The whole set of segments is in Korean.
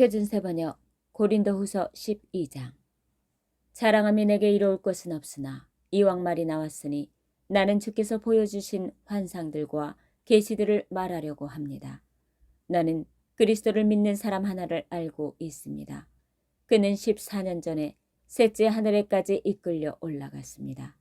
표준 세 번역 고린도후서 12장 자랑함이 내게 이로울 것은 없으나 이왕 말이 나왔으니 나는 주께서 보여주신 환상들과 계시들을 말하려고 합니다. 나는 그리스도를 믿는 사람 하나를 알고 있습니다. 그는 14년 전에 셋째 하늘에까지 이끌려 올라갔습니다.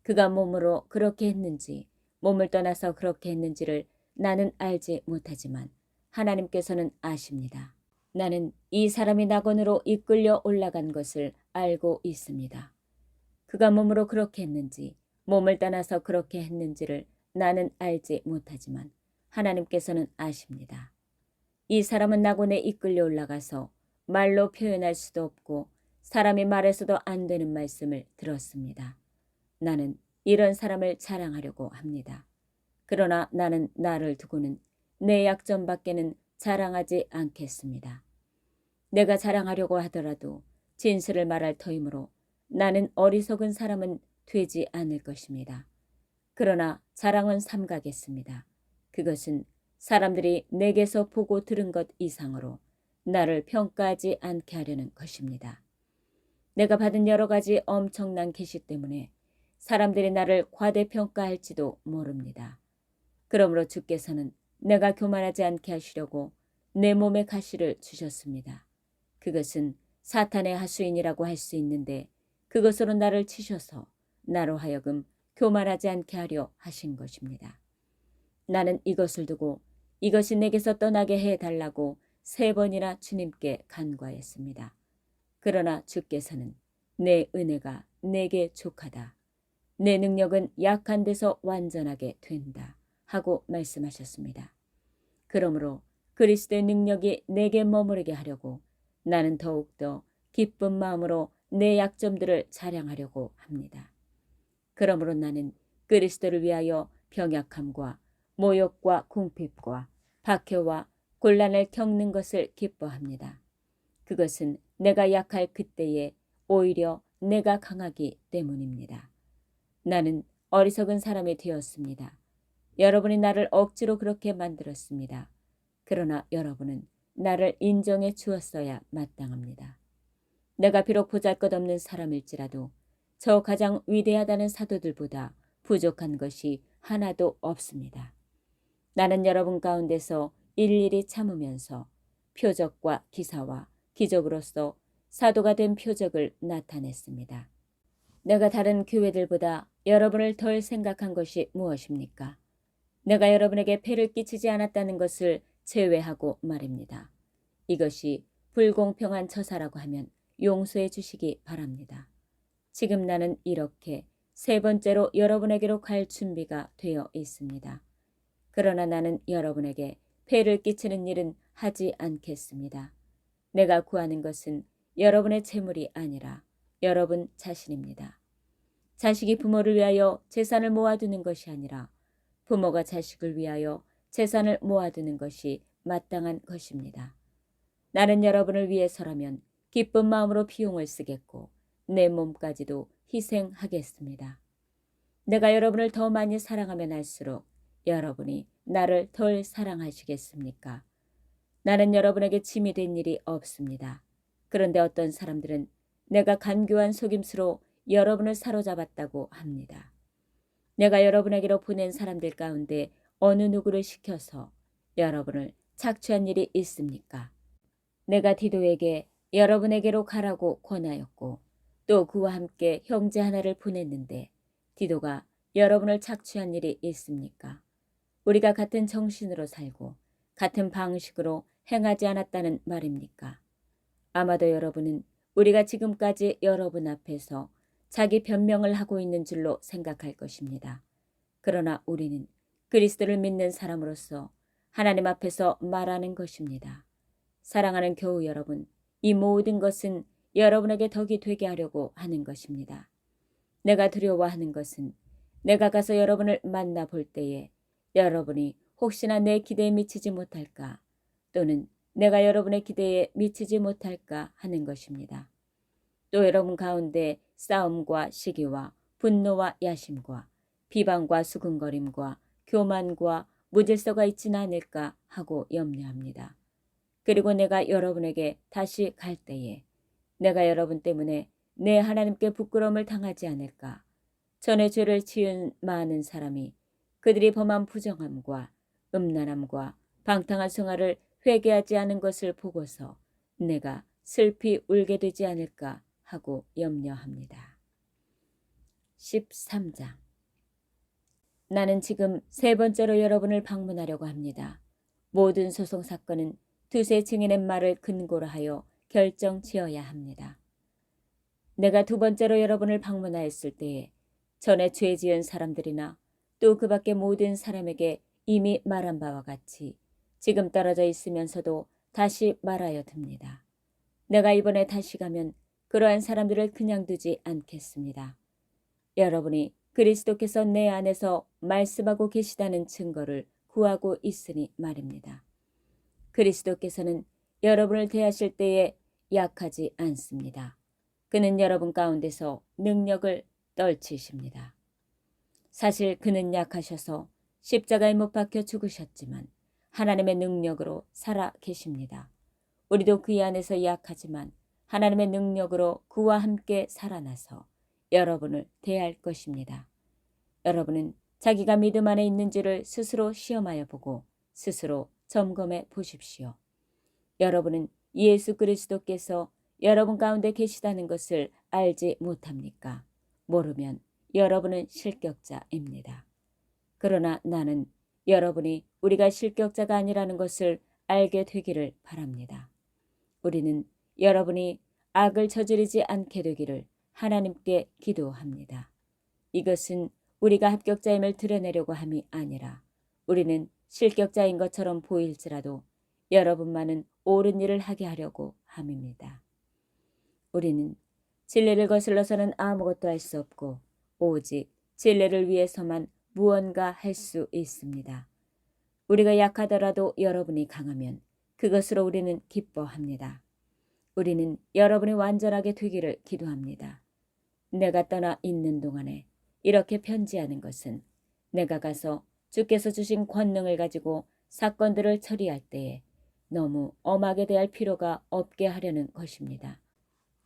그가 몸으로 그렇게 했는지 몸을 떠나서 그렇게 했는지를 나는 알지 못하지만 하나님께서는 아십니다. 나는 이 사람이 낙원으로 이끌려 올라간 것을 알고 있습니다. 그가 몸으로 그렇게 했는지 몸을 떠나서 그렇게 했는지를 나는 알지 못하지만 하나님께서는 아십니다. 이 사람은 낙원에 이끌려 올라가서 말로 표현할 수도 없고 사람이 말해서도 안 되는 말씀을 들었습니다. 나는 이런 사람을 자랑하려고 합니다. 그러나 나는 나를 두고는 내 약점밖에는 자랑하지 않겠습니다. 내가 자랑하려고 하더라도 진실을 말할 터이므로 나는 어리석은 사람은 되지 않을 것입니다. 그러나 자랑은 삼가겠습니다. 그것은 사람들이 내게서 보고 들은 것 이상으로 나를 평가하지 않게 하려는 것입니다. 내가 받은 여러 가지 엄청난 계시 때문에 사람들이 나를 과대평가할지도 모릅니다. 그러므로 주께서는 내가 교만하지 않게 하시려고 내 몸에 가시를 주셨습니다. 그것은 사탄의 하수인이라고 할 수 있는데 그것으로 나를 치셔서 나로 하여금 교만하지 않게 하려 하신 것입니다. 나는 이것을 두고 이것이 내게서 떠나게 해 달라고 세 번이나 주님께 간과했습니다. 그러나 주께서는 내 은혜가 내게 족하다. 내 능력은 약한 데서 완전하게 된다. 하고 말씀하셨습니다. 그러므로 그리스도의 능력이 내게 머무르게 하려고 나는 더욱더 기쁜 마음으로 내 약점들을 자랑하려고 합니다. 그러므로 나는 그리스도를 위하여 병약함과 모욕과 궁핍과 박해와 곤란을 겪는 것을 기뻐합니다. 그것은 내가 약할 그때에 오히려 내가 강하기 때문입니다. 나는 어리석은 사람이 되었습니다. 여러분이 나를 억지로 그렇게 만들었습니다. 그러나 여러분은 나를 인정해 주었어야 마땅합니다. 내가 비록 보잘것없는 사람일지라도 저 가장 위대하다는 사도들보다 부족한 것이 하나도 없습니다. 나는 여러분 가운데서 일일이 참으면서 표적과 기사와 기적으로서 사도가 된 표적을 나타냈습니다. 내가 다른 교회들보다 여러분을 덜 생각한 것이 무엇입니까? 내가 여러분에게 폐를 끼치지 않았다는 것을 제외하고 말입니다. 이것이 불공평한 처사라고 하면 용서해 주시기 바랍니다. 지금 나는 이렇게 세 번째로 여러분에게로 갈 준비가 되어 있습니다. 그러나 나는 여러분에게 폐를 끼치는 일은 하지 않겠습니다. 내가 구하는 것은 여러분의 재물이 아니라 여러분 자신입니다. 자식이 부모를 위하여 재산을 모아두는 것이 아니라 부모가 자식을 위하여 재산을 모아두는 것이 마땅한 것입니다. 나는 여러분을 위해서라면 기쁜 마음으로 비용을 쓰겠고 내 몸까지도 희생하겠습니다. 내가 여러분을 더 많이 사랑하면 할수록 여러분이 나를 덜 사랑하시겠습니까? 나는 여러분에게 짐이 된 일이 없습니다. 그런데 어떤 사람들은 내가 간교한 속임수로 여러분을 사로잡았다고 합니다. 내가 여러분에게로 보낸 사람들 가운데 어느 누구를 시켜서 여러분을 착취한 일이 있습니까? 내가 디도에게 여러분에게로 가라고 권하였고 또 그와 함께 형제 하나를 보냈는데 디도가 여러분을 착취한 일이 있습니까? 우리가 같은 정신으로 살고 같은 방식으로 행하지 않았다는 말입니까? 아마도 여러분은 우리가 지금까지 여러분 앞에서 자기 변명을 하고 있는 줄로 생각할 것입니다. 그러나 우리는 그리스도를 믿는 사람으로서 하나님 앞에서 말하는 것입니다. 사랑하는 교우 여러분, 이 모든 것은 여러분에게 덕이 되게 하려고 하는 것입니다. 내가 두려워하는 것은 내가 가서 여러분을 만나 볼 때에 여러분이 혹시나 내 기대에 미치지 못할까 또는 내가 여러분의 기대에 미치지 못할까 하는 것입니다. 또 여러분 가운데 싸움과 시기와 분노와 야심과 비방과 수근거림과 교만과 무질서가 있지는 않을까 하고 염려합니다. 그리고 내가 여러분에게 다시 갈 때에 내가 여러분 때문에 내 하나님께 부끄러움을 당하지 않을까. 전에 죄를 지은 많은 사람이 그들이 범한 부정함과 음란함과 방탕한 생활을 회개하지 않은 것을 보고서 내가 슬피 울게 되지 않을까 하고 염려합니다. 13장 나는 지금 세 번째로 여러분을 방문하려고 합니다. 모든 소송 사건은 두세 증인의 말을 근거로 하여 결정 지어야 합니다. 내가 두 번째로 여러분을 방문하였을 때에 전에 죄 지은 사람들이나 또 그 밖의 모든 사람에게 이미 말한 바와 같이 지금 떨어져 있으면서도 다시 말하여 듭니다. 내가 이번에 다시 가면 그러한 사람들을 그냥 두지 않겠습니다. 여러분이 그리스도께서 내 안에서 말씀하고 계시다는 증거를 구하고 있으니 말입니다. 그리스도께서는 여러분을 대하실 때에 약하지 않습니다. 그는 여러분 가운데서 능력을 떨치십니다. 사실 그는 약하셔서 십자가에 못 박혀 죽으셨지만 하나님의 능력으로 살아 계십니다. 우리도 그의 안에서 약하지만 하나님의 능력으로 그와 함께 살아나서 여러분을 대할 것입니다. 여러분은 자기가 믿음 안에 있는지를 스스로 시험하여 보고 스스로 점검해 보십시오. 여러분은 예수 그리스도께서 여러분 가운데 계시다는 것을 알지 못합니까? 모르면 여러분은 실격자입니다. 그러나 나는 여러분이 우리가 실격자가 아니라는 것을 알게 되기를 바랍니다. 우리는 여러분이 악을 저지르지 않게 되기를 하나님께 기도합니다. 이것은 우리가 합격자임을 드러내려고 함이 아니라 우리는 실격자인 것처럼 보일지라도 여러분만은 옳은 일을 하게 하려고 함입니다. 우리는 진리를 거슬러서는 아무것도 할 수 없고 오직 진리를 위해서만 무언가 할 수 있습니다. 우리가 약하더라도 여러분이 강하면 그것으로 우리는 기뻐합니다. 우리는 여러분이 완전하게 되기를 기도합니다. 내가 떠나 있는 동안에 이렇게 편지하는 것은 내가 가서 주께서 주신 권능을 가지고 사건들을 처리할 때에 너무 엄하게 대할 필요가 없게 하려는 것입니다.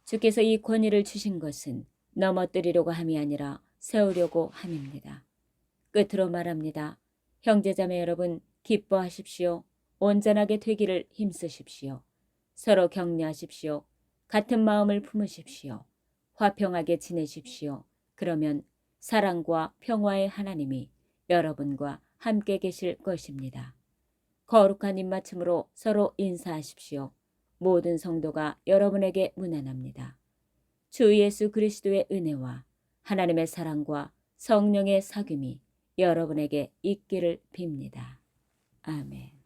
주께서 이 권위를 주신 것은 넘어뜨리려고 함이 아니라 세우려고 함입니다. 끝으로 말합니다. 형제자매 여러분 기뻐하십시오. 온전하게 되기를 힘쓰십시오. 서로 격려하십시오. 같은 마음을 품으십시오. 화평하게 지내십시오. 그러면 사랑과 평화의 하나님이 여러분과 함께 계실 것입니다. 거룩한 입맞춤으로 서로 인사하십시오. 모든 성도가 여러분에게 문안합니다. 주 예수 그리스도의 은혜와 하나님의 사랑과 성령의 사귐이 여러분에게 있기를 빕니다. 아멘.